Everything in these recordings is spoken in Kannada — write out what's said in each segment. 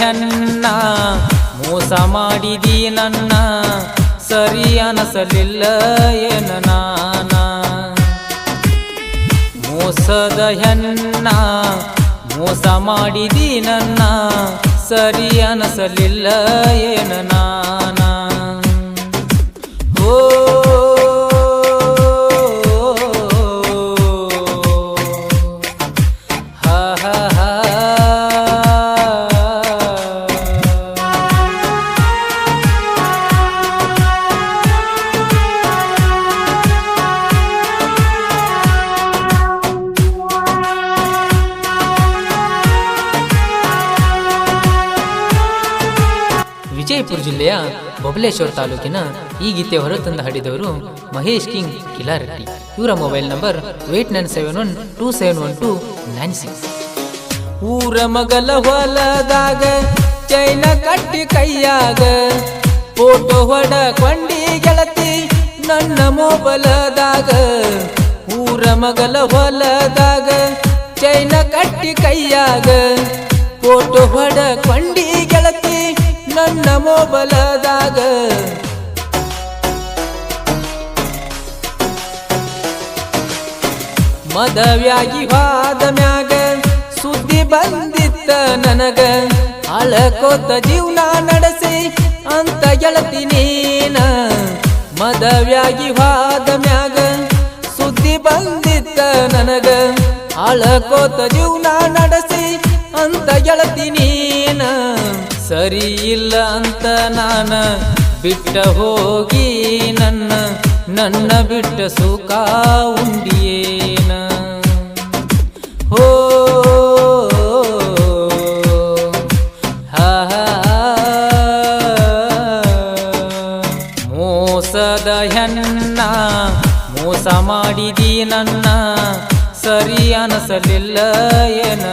ಹೆಣ್ಣ, ಮೋಸ ಮಾಡಿದಿ ನನ್ನ, ಸರಿ ಅನಸಲಿಲ್ಲ ಏನ ನಾನ? ಮೋಸದ ಹೆನ್ನ ಮೋಸ ಮಾಡಿದಿ ನನ್ನ, ಸರಿ ಅನಸಲಿಲ್ಲ ಏನ ನಾನ? ವಿಜಯಪುರ ಜಿಲ್ಲೆಯ ಬಬಲೇಶ್ವರ ತಾಲೂಕಿನ ಈ ಗೀತೆ ಹೊರತಂದು ಹಾಡಿದವರು ಮಹೇಶ್ ಕಿಂಗ್ ಕಿಲಾರೆಡ್ಡಿ. ಇವರ mobile number eight nine seven one two seven one two nine six. ಊರ ಮಗಲ ಹೊಲದಾಗ ಚೈನ ಕಟ್ಟಿ ಕೈಯಾಗ ಫೋಟೋ ಹೊಡ ಕೊಂಡಿ ಗೆಳತಿ ನನ್ನ ಮೊಬಲದಾಗ. ಊರ ಮಗಲ ಹೊಲದಾಗ ಚೈನ ಕಟ್ಟಿ ಕೈಯಾಗ ಫೋಟೋ ಹೊಡ ಕೊಂಡಿ ನನ್ನ ಮೊಬಲದಾಗ. ಮದವ್ಯಾಗಿ ವಾದ ಮ್ಯಾಗ ಸುದ್ದಿ ಬಂದಿತ್ತ ನನಗ. ಅಳಕೋತ ಜೀವನ ನಡೆಸಿ ಅಂತ ನೀನ. ಮದವ್ಯಾಗಿ ವಾದ ಮ್ಯಾಗ ಸುದ್ದಿ ಬಂದಿತ್ತ ನನಗ. ಅಳಕೋತ ಜೀವನ ನಡೆಸಿ ಅಂತ ನೀನ. ಸರಿ ಇಲ್ಲ ಅಂತ ನಾನ ಬಿಟ್ಟ ಹೋಗಿ ನನ್ನ ನನ್ನ ಬಿಟ್ಟ ಸುಖ ಉಂಡಿಯೇನ? ಹೋ ಮೋಸದ ಹೆಣ್ಣ, ಮೋಸ ಮಾಡಿದಿ ನನ್ನ, ಸರಿ ಅನಸಲಿಲ್ಲ ಏನ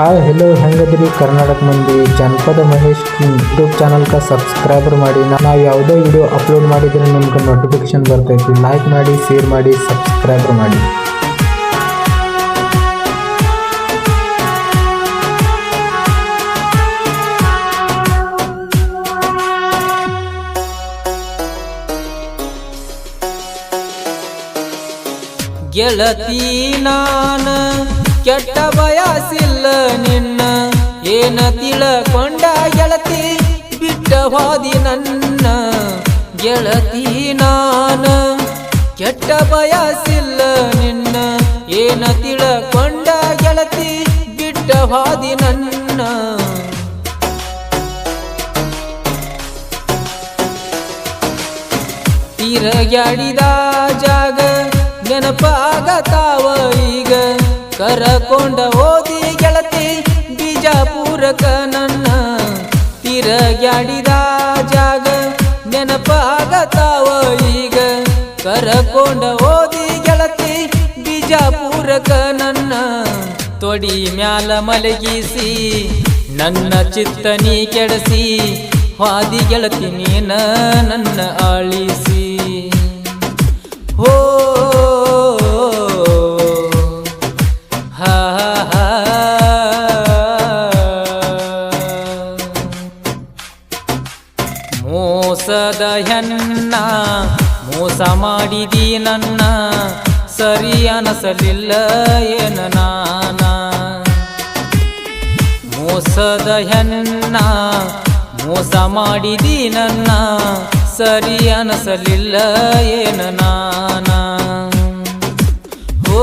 ಹಾಯ್ ಹೆಲೋ ಹೆಂಗದ್ರಿ? ಕರ್ನಾಟಕ ಮಂದಿ, ಜನಪದ ಮಹೇಶ್ ಯೂಟ್ಯೂಬ್ ಚಾನಲ್ಗೆ ಸಬ್ಸ್ಕ್ರೈಬರ್ ಮಾಡಿ. ನಾವು ಯಾವುದೇ ವಿಡಿಯೋ ಅಪ್ಲೋಡ್ ಮಾಡಿದ್ರೆ ನಿಮ್ಗೆ ನೋಟಿಫಿಕೇಶನ್ ಬರ್ತೈತಿ. ಲೈಕ್ ಮಾಡಿ ಶೇರ್ ಮಾಡಿ ಸಬ್ಸ್ಕ್ರೈಬರ್ ಮಾಡಿ. ಗೆಳತಿ ನಾನ ಕೆಟ್ಟ ಬಯಸಿಲ್ಲ ನಿನ್ನ. ಏನ ತಿಳಕೊಂಡ ಗೆಳತಿ, ಬಿಟ್ಟ ಹೋದಿ ನನ್ನ. ಗೆಳತಿ ನಾನ. ಕೆಟ್ಟ ಬಯಸಿಲ್ಲ ನಿನ್ನ. ಏನ ತಿಳಕೊಂಡ ಗೆಳತಿ, ಬಿಟ್ಟ ಹೋದಿ ನನ್ನ. ತಿರಗಾಡಿದ ಜಾಗ ನೆನಪಾಗತಾವ ಈಗ. ಕರಕೊಂಡ ಓದಿ ಗೆಳತಿ ಬಿಜಾಪುರಕ ನನ್ನ ತಿರಗ್ಯಾಡಿದ ಜಾಗ ನೆನಪಾಗತಾವ ಈಗ. ಕರಕೊಂಡ ಓದಿ ಗೆಳತಿ ಬಿಜಾಪುರಕ ನನ್ನ ತೊಡಿ ಮ್ಯಾಲ ಮಲಗಿಸಿ, ನನ್ನ ಚಿತ್ತನಿ ಕೆಡಸಿ, ಹಾದಿ ಗೆಳತಿ ನೀನ ನನ್ನ ಆಳಿಸಿ. ಮೋಸದ ಹೆನ್ನ ಮೋಸ ಮಾಡಿದಿ ನನ್ನ, ಸರಿ ಅನಸಲಿಲ್ಲ ಏನ ನಾನ? ಮೋಸದ ಮೋಸ ಮಾಡಿದಿ ನನ್ನ, ಸರಿ ಅನಸಲಿಲ್ಲ ಏನ ನಾನ? ಓ